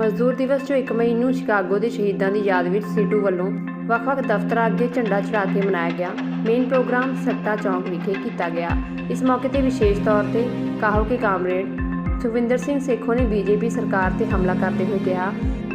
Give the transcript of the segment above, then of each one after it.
ਮਜ਼ਦੂਰ ਦਿਵਸ ਜੋ 1 ਮਈ ਨੂੰ ਸ਼ਿਕਾਗੋ ਦੇ ਸ਼ਹੀਦਾਂ ਦੀ ਯਾਦ ਵਿੱਚ ਸੀਟੂ ਵੱਲੋਂ ਵੱਖ-ਵੱਖ ਦਫ਼ਤਰਾਂ ਅੱਗੇ ਝੰਡਾ ਚੜ੍ਹਾ ਕੇ ਮਨਾਇਆ ਗਿਆ। ਮੇਨ ਪ੍ਰੋਗਰਾਮ ਸੱਤਾ ਚੌਂਕ ਵਿਖੇ ਕੀਤਾ ਗਿਆ। ਇਸ ਮੌਕੇ ਤੇ ਵਿਸ਼ੇਸ਼ ਤੌਰ ਤੇ ਕਾਹੋ ਕੇ ਕਾਮਰੇਡ, ਸੁਖਵਿੰਦਰ ਸਿੰਘ ਸੇਖੋਂ ਨੇ ਬੀਜੇਪੀ ਸਰਕਾਰ ਤੇ ਹਮਲਾ ਕਰਦੇ ਹੋਏ ਕਿਹਾ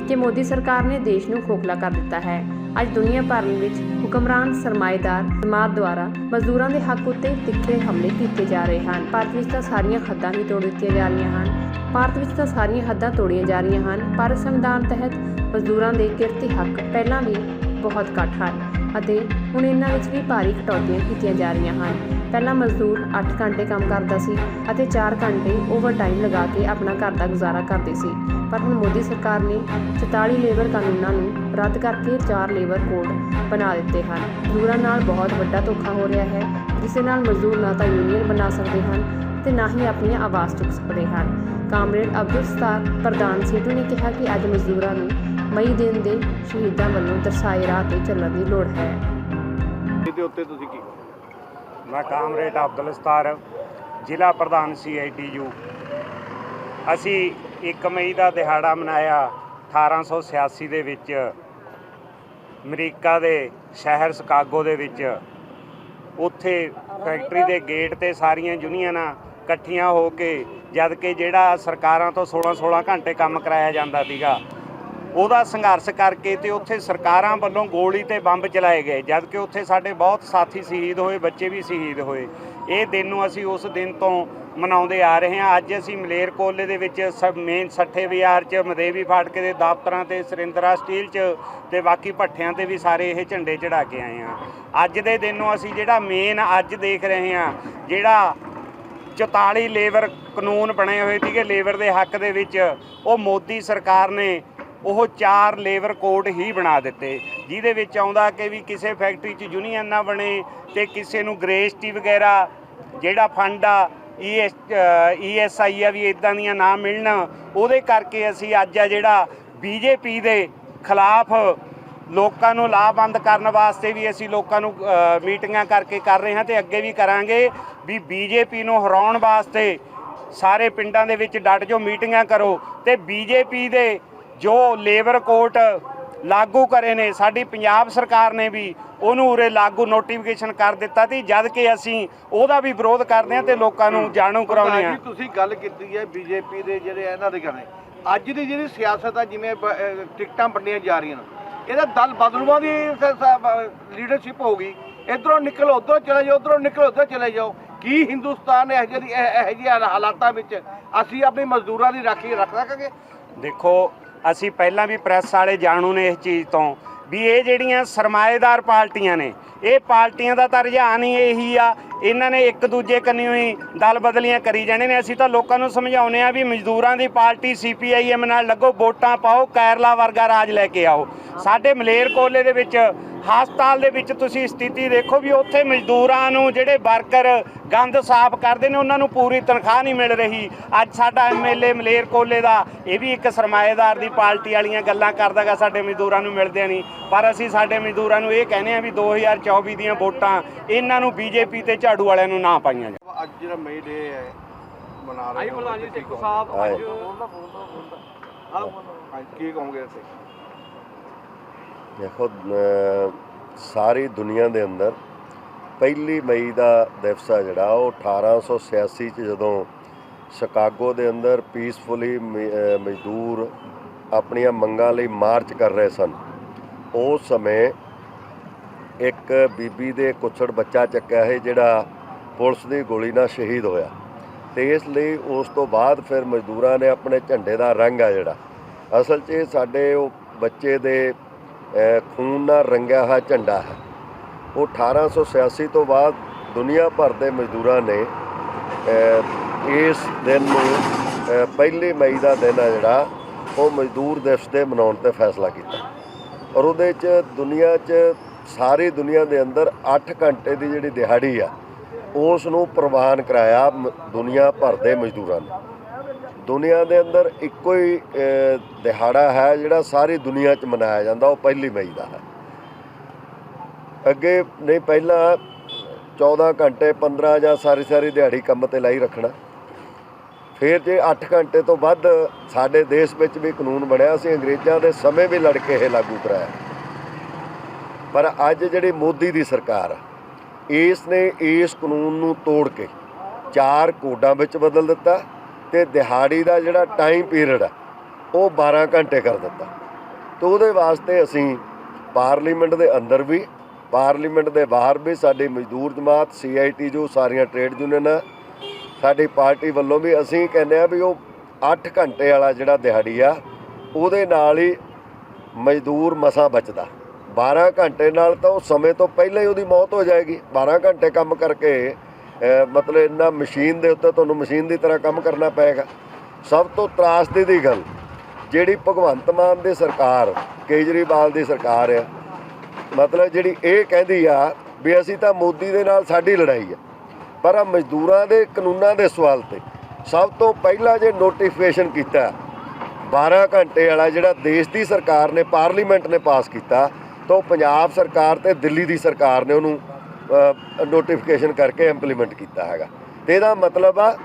ਕਿ ਮੋਦੀ ਸਰਕਾਰ ਨੇ ਦੇਸ਼ ਨੂੰ ਖੋਖਲਾ ਕਰ ਦਿੱਤਾ ਹੈ। ਅੱਜ ਦੁਨੀਆ ਭਰ ਵਿੱਚ ਹੁਕਮਰਾਨ ਸਰਮਾਏਦਾਰ ਜਮਾਤ ਦੁਆਰਾ ਮਜ਼ਦੂਰਾਂ ਦੇ ਹੱਕ ਉੱਤੇ ਤਿੱਖੇ ਹਮਲੇ ਕੀਤੇ ਜਾ ਰਹੇ ਹਨ। ਭਾਰਤ ਵਿੱਚ ਤਾਂ ਸਾਰੀਆਂ ਖੱਦਾਂ ਹੀ ਤੋੜ ਦਿੱਤੀਆਂ ਜਾ ਰਹੀਆਂ ਹਨ। ਭਾਰਤ ਵਿੱਚ ਤਾਂ ਸਾਰੀਆਂ ਹੱਦਾਂ ਤੋੜੀਆਂ ਜਾ ਰਹੀਆਂ ਹਨ, ਪਰ ਸੰਵਿਧਾਨ ਤਹਿਤ ਮਜ਼ਦੂਰਾਂ ਦੇ ਕਿਰਤੀ ਹੱਕ ਪਹਿਲਾਂ ਵੀ ਬਹੁਤ ਘੱਟ ਹਨ ਅਤੇ ਹੁਣ ਇਹਨਾਂ ਵਿੱਚ ਵੀ ਭਾਰੀ ਕਟੌਤੀਆਂ ਕੀਤੀਆਂ ਜਾ ਰਹੀਆਂ ਹਨ। ਪਹਿਲਾਂ ਮਜ਼ਦੂਰ 8 ਘੰਟੇ ਕੰਮ ਕਰਦਾ ਸੀ ਅਤੇ 4 ਘੰਟੇ ਓਵਰਟਾਈਮ ਲਗਾ ਕੇ ਆਪਣਾ ਘਰ ਦਾ ਗੁਜ਼ਾਰਾ ਕਰਦੇ ਸੀ, ਪਰ ਹੁਣ ਮੋਦੀ ਸਰਕਾਰ ਨੇ 44 ਲੇਬਰ ਕਾਨੂੰਨਾਂ ਨੂੰ ਰੱਦ ਕਰਕੇ 4 ਲੇਬਰ ਕੋਡ ਬਣਾ ਦਿੱਤੇ ਹਨ। ਮਜ਼ਦੂਰਾਂ ਨਾਲ ਬਹੁਤ ਵੱਡਾ ਧੋਖਾ ਹੋ ਰਿਹਾ ਹੈ, ਜਿਸ ਨਾਲ ਮਜ਼ਦੂਰ ਨਾ ਤਾਂ ਯੂਨੀਅਨ ਬਣਾ ਸਕਦੇ ਹਨ ਤੇ ਨਾ ਹੀ ਆਪਣੀਆਂ ਆਵਾਜ਼ ਚੁੱਕ ਸਕਦੇ ਹਨ। ਕਾਮਰੇਡ ਅਬਦੁਲ ਸਤਾਰ ਪ੍ਰਧਾਨ ਸੀਟੂ ਨੇ ਕਿਹਾ ਕਿ ਅੱਜ ਮਜ਼ਦੂਰਾਂ ਨੂੰ ਮਈ ਦਿਨ ਦੇ ਸ਼ਹੀਦਾਂ ਵੱਲੋਂ ਦਰਸਾਏ ਰਾਹ ਤੇ ਚੱਲਣ ਦੀ ਲੋੜ ਹੈ। ਇਹਦੇ ਉੱਤੇ ਤੁਸੀਂ ਕੀ ਮੈਂ ਕਾਮਰੇਡ ਅਬਦੁਲ ਸਤਾਰ ਜ਼ਿਲ੍ਹਾ ਪ੍ਰਧਾਨ ਸੀਆਈਟੀਯੂ ਅਸੀਂ 1 ਮਈ ਦਾ ਦਿਹਾੜਾ ਮਨਾਇਆ 1886 ਦੇ ਵਿੱਚ ਅਮਰੀਕਾ ਦੇ ਸ਼ਹਿਰ ਸ਼ਿਕਾਗੋ ਦੇ ਵਿੱਚ। ਉੱਥੇ ਫੈਕਟਰੀ ਦੇ ਗੇਟ ਤੇ ਸਾਰੀਆਂ ਯੂਨੀਅਨਾਂ ਇਕੱਠੀਆਂ ਹੋ ਕੇ, ਜਦ ਕਿ ਜਿਹੜਾ ਸਰਕਾਰਾਂ ਤੋਂ 16-16 ਘੰਟੇ ਕੰਮ ਕਰਾਇਆ ਜਾਂਦਾ ਸੀਗਾ, ਉਹਦਾ ਸੰਘਰਸ਼ ਕਰਕੇ ਤੇ ਉੱਥੇ ਸਰਕਾਰਾਂ ਵੱਲੋਂ ਗੋਲੀ ਤੇ ਬੰਬ ਚਲਾਏ ਗਏ, ਜਦ ਕਿ ਉੱਥੇ ਸਾਡੇ ਬਹੁਤ ਸਾਥੀ ਸ਼ਹੀਦ ਹੋਏ, ਬੱਚੇ ਵੀ ਸ਼ਹੀਦ ਹੋਏ। ਇਹ ਦਿਨ ਨੂੰ ਅਸੀਂ ਉਸ ਦਿਨ ਤੋਂ ਮਨਾਉਂਦੇ ਆ ਰਹੇ ਹਾਂ। ਅੱਜ ਅਸੀਂ ਮਲੇਰ ਕੋਲੇ ਦੇ ਵਿੱਚ ਸਭ ਮੇਨ ਸੱਠੇ ਬਾਜ਼ਾਰ 'ਚ, ਮਦੇਵੀ ਫਾਟਕੇ ਦੇ ਦਫ਼ਤਰਾਂ ਤੇ, ਸਰਿੰਦਰਾ ਸਟੀਲ 'ਚ ਤੇ ਬਾਕੀ ਭੱਠਿਆਂ ਤੇ ਵੀ ਸਾਰੇ ਇਹ ਝੰਡੇ ਚੜਾ ਕੇ ਆਏ ਹਾਂ। ਅੱਜ ਦੇ ਦਿਨ ਨੂੰ ਅਸੀਂ ਜਿਹੜਾ ਮੇਨ ਅੱਜ ਦੇਖ ਰਹੇ ਹਾਂ, ਜਿਹੜਾ 44 ਲੇਬਰ ਕਾਨੂੰਨ ਬਣੇ ਹੋਏ ਸੀਗੇ, ਲੇਬਰ ਦੇ ਹੱਕ ਦੇ ਵਿੱਚ ਉਹ ਮੋਦੀ ਸਰਕਾਰ ਨੇ ਉਹ ਚਾਰ ਲੇਬਰ ਕੋਡ ਹੀ ਬਣਾ ਦਿੱਤੇ, ਜਿਹਦੇ ਵਿੱਚ ਆਉਂਦਾ ਕਿ ਵੀ ਕਿਸੇ ਫੈਕਟਰੀ 'ਚ ਯੂਨੀਅਨ ਨਾ ਬਣੇ ਤੇ ਕਿਸੇ ਨੂੰ ਗ੍ਰੇਸਟੀ ਵਗੈਰਾ ਜਿਹੜਾ ਫੰਡ ਆ ਈਐਸ ਈਐਸਆਈ ਆ ਵੀ ਇਦਾਂ ਦੀਆਂ ਨਾ ਮਿਲਣ, ਉਹਦੇ ਕਰਕੇ ਅਸੀਂ ਅੱਜ ਆ ਜਿਹੜਾ ਬੀਜੇਪੀ ਦੇ ਖਿਲਾਫ ਲੋਕਾਂ ਨੂੰ ਲਾਭਬੰਦ ਕਰਨ ਵਾਸਤੇ ਵੀ ਅਸੀਂ ਲੋਕਾਂ ਨੂੰ ਮੀਟਿੰਗਾਂ ਕਰਕੇ ਕਰ ਰਹੇ ਹਾਂ ਤੇ ਅੱਗੇ ਵੀ ਕਰਾਂਗੇ ਵੀ ਬੀਜੇਪੀ ਨੂੰ ਹਰਾਉਣ ਵਾਸਤੇ ਸਾਰੇ ਪਿੰਡਾਂ ਦੇ ਵਿੱਚ ਡਟ ਜੋ ਮੀਟਿੰਗਾਂ ਕਰੋ ਤੇ ਬੀਜੇਪੀ ਦੇ ਜੋ ਲੇਬਰ ਕੋਰਟ ਲਾਗੂ ਕਰੇ ਨੇ ਸਾਡੀ ਪੰਜਾਬ ਸਰਕਾਰ ਨੇ ਵੀ ਉਹਨੂੰ ਉਰੇ ਲਾਗੂ ਨੋਟੀਫਿਕੇਸ਼ਨ ਕਰ ਦਿੱਤਾ ਸੀ ਜਦ ਕਿ ਅਸੀਂ ਉਹਦਾ ਵੀ ਵਿਰੋਧ ਕਰਦੇ ਹਾਂ ਤੇ ਲੋਕਾਂ ਨੂੰ ਜਾਣੂ ਕਰਾਉਂਦੇ ਹਾਂ। ਜੀ ਤੁਸੀਂ ਗੱਲ ਕੀਤੀ ਹੈ ਬੀਜੇਪੀ ਦੇ ਜਿਹੜੇ ਇਹਨਾਂ ਦੇ ਕਰਨੇ ਅੱਜ ਦੀ ਜਿਹੜੀ ਸਿਆਸਤ ਆ ਜਿਵੇਂ ਟਿਕਟਾਂ ਵੰਡੀਆਂ ਜਾ ਰਹੀਆਂ ਨੇ ਇਹਦਾ ਦਲ ਬਦਲੂਆਂ ਦੀ ਲੀਡਰਸ਼ਿਪ ਹੋਊਗੀ ਇਧਰੋਂ ਨਿਕਲ, ਉਧਰੋਂ ਚਲੇ ਜਾਓ, ਉਧਰੋਂ ਨਿਕਲ, ਉਧਰ ਚਲੇ ਜਾਓ। ਕੀ ਹਿੰਦੁਸਤਾਨ ਇਹ ਜਿਹੀ ਇਹ ਜਿਹੇ ਹਾਲਾਤਾਂ ਵਿੱਚ ਅਸੀਂ ਆਪਣੇ ਮਜ਼ਦੂਰਾਂ ਦੀ ਰਾਖੀ ਰੱਖ ਸਕਾਂਗੇ? ਦੇਖੋ, ਅਸੀਂ ਪਹਿਲਾਂ ਵੀ ਪ੍ਰੈਸ ਵਾਲੇ ਜਾਣੂ ਨੇ ਇਸ ਚੀਜ਼ ਤੋਂ ਵੀ ਇਹ ਜਿਹੜੀਆਂ ਸਰਮਾਏਦਾਰ ਪਾਰਟੀਆਂ ਨੇ, ਇਹ ਪਾਰਟੀਆਂ ਦਾ ਤਾਂ ਰੁਝਾਨ ਹੀ ਇਹੀ ਆ ਇਹਨਾਂ ਨੇ ਇੱਕ ਦੂਜੇ ਕੰਨੀ ਹੀ ਦਲ ਬਦਲੀਆਂ ਕਰੀ ਜਾਣੇ ਨੇ। ਅਸੀਂ ਤਾਂ ਲੋਕਾਂ ਨੂੰ ਸਮਝਾਉਂਦੇ ਆ ਵੀ ਮਜ਼ਦੂਰਾਂ ਦੀ ਪਾਰਟੀ ਸੀਪੀਆਈਐਮ ਨਾਲ ਲੱਗੋ, ਵੋਟਾਂ ਪਾਓ, ਕੇਰਲਾ ਵਰਗਾ ਰਾਜ ਲੈ ਕੇ ਆਓ। ਸਾਡੇ ਮਲੇਰ ਕੋਲੇ ਦੇ ਵਿੱਚ ਹਸਪਤਾਲ ਦੇ ਵਿੱਚ ਤੁਸੀਂ ਸਥਿਤੀ ਦੇਖੋ ਵੀ ਉੱਥੇ ਮਜ਼ਦੂਰਾਂ ਨੂੰ ਜਿਹੜੇ ਵਰਕਰ ਗੰਦ ਸਾਫ਼ ਕਰਦੇ ਨੇ ਉਹਨਾਂ ਨੂੰ ਪੂਰੀ ਤਨਖਾਹ ਨਹੀਂ ਮਿਲ ਰਹੀ। ਅੱਜ ਸਾਡਾ ਐਮਐਲਏ ਮਲੇਰਕੋਟਲੇ ਦਾ ਇਹ ਵੀ ਇੱਕ ਸਰਮਾਏਦਾਰ ਦੀ ਪਾਰਟੀ ਵਾਲੀਆਂ ਗੱਲਾਂ ਕਰਦਾਗਾ ਸਾਡੇ ਮਜ਼ਦੂਰਾਂ ਨੂੰ ਮਿਲਦੇ ਨਹੀਂ। ਪਰ ਅਸੀਂ ਸਾਡੇ ਮਜ਼ਦੂਰਾਂ ਨੂੰ ਇਹ ਕਹਿੰਦੇ ਆ ਵੀ 2024 ਦੀਆਂ ਵੋਟਾਂ ਇਹਨਾਂ ਨੂੰ ਬੀਜੇਪੀ ਤੇ ਝਾੜੂ ਵਾਲਿਆਂ ਨੂੰ ਨਾ ਪਾਈਆਂ ਜਾਣ। ਅੱਜ ਜਿਹੜਾ ਮਈ ਡੇ ਹੈ ਮਨਾ ਰਹੇ ਆਈ ਹੋ, ਪ੍ਰਧਾਨ ਜੀ ਕੀ ਸਿੱਖੂ ਕਹੋਗੇ? ਸਾਹਿਬ ਅੱਜ ਕੀ ਕਹੋਗੇ ਇੱਥੇ? ਦੇਖੋ ਸਾਰੀ ਦੁਨੀਆ ਦੇ ਅੰਦਰ ਪਹਿਲੀ ਮਈ ਦਾ ਦਿਵਸ ਆ ਜਿਹੜਾ, ਉਹ 1886 ਚ ਜਦੋਂ ਸ਼ਿਕਾਗੋ ਦੇ ਅੰਦਰ ਪੀਸਫੁਲੀ ਮਜ਼ਦੂਰ ਆਪਣੀਆਂ ਮੰਗਾਂ ਲਈ ਮਾਰਚ ਕਰ ਰਹੇ ਸਨ, ਉਸ ਸਮੇਂ ਇੱਕ ਬੀਬੀ ਦੇ ਕੁੱਛੜ ਬੱਚਾ ਚੱਕਿਆ ਹੈ ਜਿਹੜਾ ਪੁਲਿਸ ਦੀ ਗੋਲੀ ਨਾਲ ਸ਼ਹੀਦ ਹੋਇਆ ਤੇ ਇਸ ਲਈ ਉਸ ਤੋਂ ਬਾਅਦ ਫਿਰ ਮਜ਼ਦੂਰਾਂ ਨੇ ਆਪਣੇ ਝੰਡੇ ਦਾ ਰੰਗ ਆ ਜਿਹੜਾ। ਅਸਲ 'ਚ ਸਾਡੇ ਉਹ ਬੱਚੇ ਦੇ ਖੂਨ ਨਾਲ ਰੰਗਿਆ ਹੋਇਆ ਝੰਡਾ ਹੈ। ਉਹ 1886 ਤੋਂ ਬਾਅਦ ਦੁਨੀਆ ਭਰ ਦੇ ਮਜ਼ਦੂਰਾਂ ਨੇ ਇਸ ਦਿਨ ਨੂੰ ਅਹ ਪਹਿਲੀ ਮਈ ਦਾ ਦਿਨ ਆ ਜਿਹੜਾ, ਉਹ ਮਜ਼ਦੂਰ ਦਿਵਸ ਦੇ ਮਨਾਉਣ ਤੇ ਫੈਸਲਾ ਕੀਤਾ। ਔਰ ਉਹਦੇ 'ਚ ਦੁਨੀਆ 'ਚ, ਸਾਰੀ ਦੁਨੀਆ ਦੇ ਅੰਦਰ 8 ਘੰਟੇ ਦੀ ਜਿਹੜੀ ਦਿਹਾੜੀ ਆ, ਉਸ ਨੂੰ ਪ੍ਰਵਾਨ ਕਰਾਇਆ ਮ- ਦੁਨੀਆ ਭਰ ਦੇ ਮਜ਼ਦੂਰਾਂ ਨੇ। ਦੁਨੀਆ ਦੇ ਅੰਦਰ ਇੱਕੋ ਹੀ ਦਿਹਾੜਾ ਹੈ ਜਿਹੜਾ ਸਾਰੀ ਦੁਨੀਆ 'ਚ ਮਨਾਇਆ ਜਾਂਦਾ, ਉਹ ਪਹਿਲੀ ਮਈ ਦਾ ਹੈ। ਅੱਗੇ ਨਹੀਂ, ਪਹਿਲਾਂ 14 ਘੰਟੇ 15 ਜਾਂ ਸਾਰੀ ਸਾਰੀ ਦਿਹਾੜੀ ਕੰਮ ਤੇ ਲਾਈ ਰੱਖਣਾ। ਫਿਰ ਜੇ 8 ਘੰਟੇ ਤੋਂ ਵੱਧ ਸਾਡੇ ਦੇਸ਼ ਵਿੱਚ ਵੀ ਕਾਨੂੰਨ ਬਣਿਆ ਸੀ, ਅੰਗਰੇਜ਼ਾਂ ਦੇ ਸਮੇਂ ਵੀ ਲੜ ਕੇ ਇਹ ਲਾਗੂ ਕਰਾਇਆ। ਪਰ ਅੱਜ ਜਿਹੜੀ ਮੋਦੀ ਦੀ ਸਰਕਾਰ, ਇਸ ਨੇ ਇਸ ਕਾਨੂੰਨ ਨੂੰ ਤੋੜ ਕੇ ਚਾਰ ਕੋਡਾਂ ਵਿੱਚ ਬਦਲ ਦਿੱਤਾ। ਤੇ ਦਿਹਾੜੀ ਦਾ ਜਿਹੜਾ ਟਾਈਮ ਪੀਰੀਅਡ ਆ, ਉਹ 12 ਘੰਟੇ ਕਰ ਦਿੱਤਾ। ਤੇ ਉਹਦੇ ਵਾਸਤੇ ਅਸੀਂ ਪਾਰਲੀਮੈਂਟ ਦੇ ਅੰਦਰ ਵੀ ਪਾਰਲੀਮੈਂਟ ਦੇ ਬਾਹਰ ਵੀ ਸਾਡੀ ਮਜ਼ਦੂਰ ਜਮਾਤ ਸੀਆਈਟੀ ਜੋ ਸਾਰੀਆਂ ਟ੍ਰੇਡ ਯੂਨੀਅਨਾਂ ਸਾਡੀ ਪਾਰਟੀ ਵੱਲੋਂ ਵੀ ਅਸੀਂ ਕਹਿੰਦੇ ਆ ਵੀ ਉਹ 8 ਘੰਟੇ ਵਾਲਾ ਜਿਹੜਾ ਦਿਹਾੜੀ ਆ, ਉਹਦੇ ਨਾਲ ਹੀ ਮਜ਼ਦੂਰ ਮਸਾਂ ਬਚਦਾ। 12 ਘੰਟੇ ਨਾਲ ਤਾਂ ਉਹ ਸਮੇਂ ਤੋਂ ਪਹਿਲਾਂ ਹੀ ਉਹਦੀ ਮੌਤ ਹੋ ਜਾਏਗੀ। 12 ਘੰਟੇ ਕੰਮ ਕਰਕੇ ਮਤਲਬ ਇੰਨਾ ਮਸ਼ੀਨ ਦੇ ਉੱਤੇ ਤੁਹਾਨੂੰ ਮਸ਼ੀਨ ਦੀ ਤਰ੍ਹਾਂ ਕੰਮ ਕਰਨਾ ਪਏਗਾ। ਸਭ ਤੋਂ ਤਰਾਸਦੀ ਦੀ ਗੱਲ, ਜਿਹੜੀ ਭਗਵੰਤ ਮਾਨ ਦੀ ਸਰਕਾਰ, ਕੇਜਰੀਵਾਲ ਦੀ ਸਰਕਾਰ ਆ, ਮਤਲਬ ਜਿਹੜੀ ਇਹ ਕਹਿੰਦੀ ਆ ਵੀ ਅਸੀਂ ਤਾਂ ਮੋਦੀ ਦੇ ਨਾਲ ਸਾਡੀ ਲੜਾਈ ਆ, ਪਰ ਆ ਮਜ਼ਦੂਰਾਂ ਦੇ ਕਾਨੂੰਨਾਂ ਦੇ ਸਵਾਲ ਤੇ ਸਭ ਤੋਂ ਪਹਿਲਾਂ ਜੇ ਨੋਟੀਫਿਕੇਸ਼ਨ ਕੀਤਾ 12 ਘੰਟੇ ਵਾਲਾ ਜਿਹੜਾ ਦੇਸ਼ ਦੀ ਸਰਕਾਰ ਨੇ, ਪਾਰਲੀਮੈਂਟ ਨੇ ਪਾਸ ਕੀਤਾ, ਤਾਂ ਉਹ ਪੰਜਾਬ ਸਰਕਾਰ ਤੇ ਦਿੱਲੀ ਦੀ ਸਰਕਾਰ ਨੇ ਉਹਨੂੰ ਨੋਟੀਫਿਕੇਸ਼ਨ ਕਰਕੇ ਇੰਪਲੀਮੈਂਟ ਕੀਤਾ ਹੈਗਾ। ਤੇ ਇਹਦਾ ਮਤਲਬ ਆ,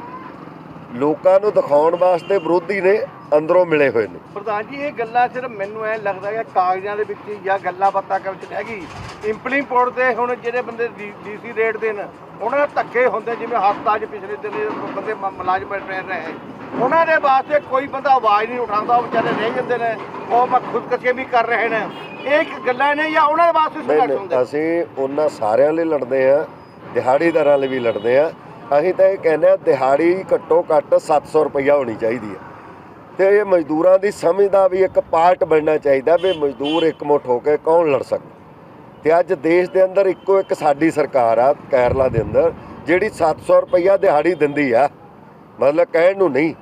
ਲੋਕਾਂ ਨੂੰ ਦਿਖਾਉਣ ਵਾਸਤੇ ਵਿਰੋਧੀ ਨੇ ਅੰਦਰੋਂ ਮਿਲੇ ਹੋਏ ਨੇ। ਪ੍ਰਧਾਨ ਜੀ, ਇਹ ਗੱਲਾਂ ਸਿਰਫ ਮੈਨੂੰ ਐ ਲੱਗਦਾ ਕਿ ਕਾਗਜ਼ਾਂ ਦੇ ਵਿੱਚ ਜਾਂ ਗੱਲਾਂ ਬਾਤਾਂ ਵਿੱਚ ਰਹਿ ਗਈ। ਇੰਪਲੀਮੈਂਟ ਤੇ ਹੁਣ ਜਿਹੜੇ ਬੰਦੇ ਡੀਸੀ ਰੇਟ ਦੇ ਨੇ, ਉਹਨਾਂ ਦੇ ਧੱਕੇ ਹੁੰਦੇ ਜਿਵੇਂ ਹਸਪਤਾਲ 'ਚ ਪਿਛਲੇ ਦਿਨ ਬੰਦੇ ਮੁਲਾਜ਼ਮ ਬੈਠੇ ਰਹੇ ਉਹਨਾਂ ਦੇ ਵਾਸਤੇ ਕੋਈ ਬੰਦਾ ਆਵਾਜ਼ ਨਹੀਂ ਉਠਾਉਂਦਾ, ਉਹ ਵਿਚਾਰੇ ਰਹਿ ਜਾਂਦੇ ਨੇ, ਉਹ ਮੈਂ ਖੁਦਕਸ਼ੀ ਵੀ ਕਰ ਰਹੇ ਨੇ। ਇਹ ਇੱਕ ਗੱਲਾਂ ਨੇ ਜਾਂ ਉਹਨਾਂ ਦੇ ਵਾਸਤੇ ਨਹੀਂ ਸੰਘਰਸ਼ ਨਹੀਂ ਹੁੰਦਾ ਅਸੀਂ ਉਹਨਾਂ ਸਾਰਿਆਂ ਲਈ ਲੜਦੇ ਆ ਦਿਹਾੜੀਦਾਰਾਂ ਲਈ ਵੀ ਲੜਦੇ ਆ ਅਸੀਂ ਤਾਂ ਇਹ ਕਹਿੰਦੇ ਆ ਦਿਹਾੜੀ ਘੱਟੋ ਘੱਟ 700 ਰੁਪਈਆ ਹੋਣੀ ਚਾਹੀਦੀ ਹੈ। ਤੇ ਇਹ ਮਜ਼ਦੂਰਾਂ ਦੀ ਸਮਝ ਦਾ ਵੀ ਇੱਕ ਪਾਰਟ ਬਣਨਾ ਚਾਹੀਦਾ ਵੀ ਮਜ਼ਦੂਰ ਇਕਮੁੱਠ ਹੋ ਕੇ ਕੌਣ ਲੜ ਸਕਦਾ। ਤੇ ਅੱਜ ਦੇਸ਼ ਦੇ ਅੰਦਰ ਇੱਕੋ ਇੱਕ ਸਾਡੀ ਸਰਕਾਰ ਆ ਕੇਰਲਾ ਦੇ ਅੰਦਰ ਜਿਹੜੀ 700 ਰੁਪਈਆ ਦਿਹਾੜੀ ਦਿੰਦੀ ਆ। ਮਤਲਬ ਕਹਿਣ ਨੂੰ ਨਹੀਂ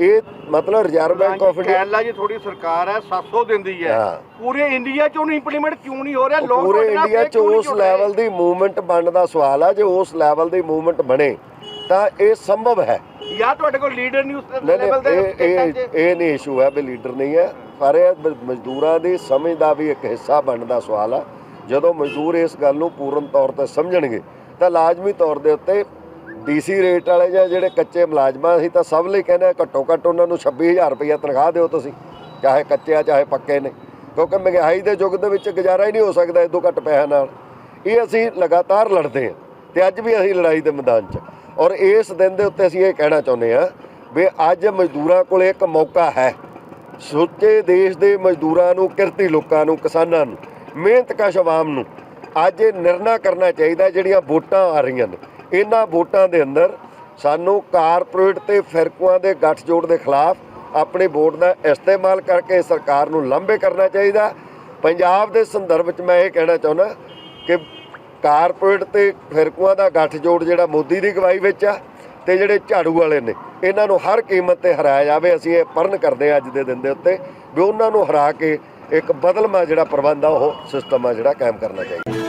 ਇਹ ਮਤਲਬ Reserve Bank of India Kerala ਜੀ ਥੋੜੀ ਸਰਕਾਰ ਹੈ 700 ਦਿੰਦੀ ਹੈ। ਹਾਂ। ਪੂਰੇ ਇੰਡੀਆ 'ਚ ਉਹਨੂੰ ਇੰਪਲੀਮੈਂਟ ਕਿਉਂ ਨਹੀਂ ਹੋ ਰਿਹਾ? ਲੋਕ ਪੂਰੇ ਇੰਡੀਆ 'ਚ ਉਸ? ਲੈਵਲ ਦੀ ਮੂਵਮੈਂਟ ਬਣਨ ਦਾ ਸਵਾਲ ਆ ਜੇ ਉਸ ਲੈਵਲ ਦੀ ਮੂਵਮੈਂਟ ਬਣੇ ਤਾਂ ਇਹ ਸੰਭਵ ਹੈ। ਜਾਂ ਤੁਹਾਡੇ ਕੋਲ ਲੀਡਰ ਨਹੀਂ ਉਸ ਲੈਵਲ ਦੇ ਇਹ ਇਹ ਨਹੀਂ ਇਸ਼ੂ ਹੈ ਵੀ ਲੀਡਰ ਨਹੀਂ ਹੈ ਪਰ ਇਹ ਮ- ਮਜ਼ਦੂਰਾਂ ਦੀ ਸਮਝ ਦਾ ਵੀ ਇੱਕ ਹਿੱਸਾ ਬਣਨ ਦਾ ਸਵਾਲ ਆ। ਜਦੋਂ ਮਜ਼ਦੂਰ ਇਸ ਗੱਲ ਨੂੰ ਪੂਰਨ ਤੌਰ ਤੇ ਸਮਝਣਗੇ ਤਾਂ ਲਾਜ਼ਮੀ ਤੌਰ ਦੇ ਉੱਤੇ ਡੀਸੀ ਰੇਟ ਵਾਲੇ ਜਾਂ ਜਿਹੜੇ ਕੱਚੇ ਮੁਲਾਜ਼ਮਾਂ ਸੀ ਤਾਂ ਸਭ ਲਈ ਕਹਿੰਦੇ ਘੱਟੋ ਘੱਟ ਉਹਨਾਂ ਨੂੰ 26000 ਰੁਪਈਆ ਤਨਖਾਹ ਦਿਓ ਤੁਸੀਂ, ਚਾਹੇ ਕੱਚੇ ਆ, ਚਾਹੇ ਪੱਕੇ ਨੇ। ਕਿਉਂਕਿ ਮਹਿੰਗਾਈ ਦੇ ਯੁੱਗ ਦੇ ਵਿੱਚ ਗੁਜ਼ਾਰਾ ਹੀ ਨਹੀਂ ਹੋ ਸਕਦਾ ਇਦੋਂ ਘੱਟ ਪੈਸਿਆਂ ਨਾਲ। ਇਹ ਅਸੀਂ ਲਗਾਤਾਰ ਲੜਦੇ ਹਾਂ ਤੇ ਅੱਜ ਵੀ ਅਸੀਂ ਲੜਾਈ ਦੇ ਮੈਦਾਨ 'ਚ। ਔਰ ਇਸ ਦਿਨ ਦੇ ਉੱਤੇ ਅਸੀਂ ਇਹ ਕਹਿਣਾ ਚਾਹੁੰਦੇ ਹਾਂ ਵੀ ਅੱਜ ਮਜ਼ਦੂਰਾਂ ਕੋਲ ਇੱਕ ਮੌਕਾ ਹੈ। ਸੁੱਚੇ ਦੇਸ਼ ਦੇ ਮਜ਼ਦੂਰਾਂ ਨੂੰ, ਕਿਰਤੀ ਲੋਕਾਂ ਨੂੰ, ਕਿਸਾਨਾਂ ਨੂੰ ਮਿਹਨਤਕਸ਼ ਆਵਾਮ ਨੂੰ ਅੱਜ ਇਹ ਨਿਰਣਾ ਕਰਨਾ ਚਾਹੀਦਾ, ਜਿਹੜੀਆਂ ਵੋਟਾਂ ਆ ਰਹੀਆਂ ਨੇ। ਇਹਨਾਂ ਵੋਟਾਂ ਦੇ ਅੰਦਰ ਸਾਨੂੰ ਕਾਰਪੋਰੇਟ ਤੇ ਫਿਰਕੂਆਂ ਦੇ ਗੱਠਜੋੜ ਦੇ ਖਿਲਾਫ ਆਪਣੇ ਵੋਟ ਦਾ ਇਸਤੇਮਾਲ ਕਰਕੇ ਸਰਕਾਰ ਨੂੰ ਲਾਂਭੇ ਕਰਨਾ ਚਾਹੀਦਾ। ਪੰਜਾਬ ਦੇ ਸੰਦਰਭ ਵਿੱਚ ਮੈਂ ਇਹ ਕਹਿਣਾ ਚਾਹੁੰਦਾ ਕਿ ਕਾਰਪੋਰੇਟ ਤੇ ਫਿਰਕੂਆਂ ਦਾ ਗੱਠਜੋੜ ਜਿਹੜਾ ਮੋਦੀ ਦੀ ਅਗਵਾਈ ਵਿੱਚ ਆ ਤੇ ਜਿਹੜੇ ਝਾੜੂ ਵਾਲੇ ਨੇ, ਇਹਨਾਂ ਨੂੰ ਹਰ ਕੀਮਤ ਤੇ ਹਰਾਇਆ ਜਾਵੇ। ਅਸੀਂ ਇਹ ਪਰਨ ਕਰਦੇ ਹਾਂ ਅੱਜ ਦੇ ਦਿਨ ਦੇ ਉੱਤੇ ਵੀ ਉਹਨਾਂ ਨੂੰ ਹਰਾ ਕੇ ਇੱਕ ਬਦਲਮਾ ਜਿਹੜਾ ਪ੍ਰਬੰਧ ਆ, ਉਹ ਸਿਸਟਮ ਆ ਜਿਹੜਾ ਕਾਇਮ ਕਰਨਾ ਚਾਹੀਦਾ।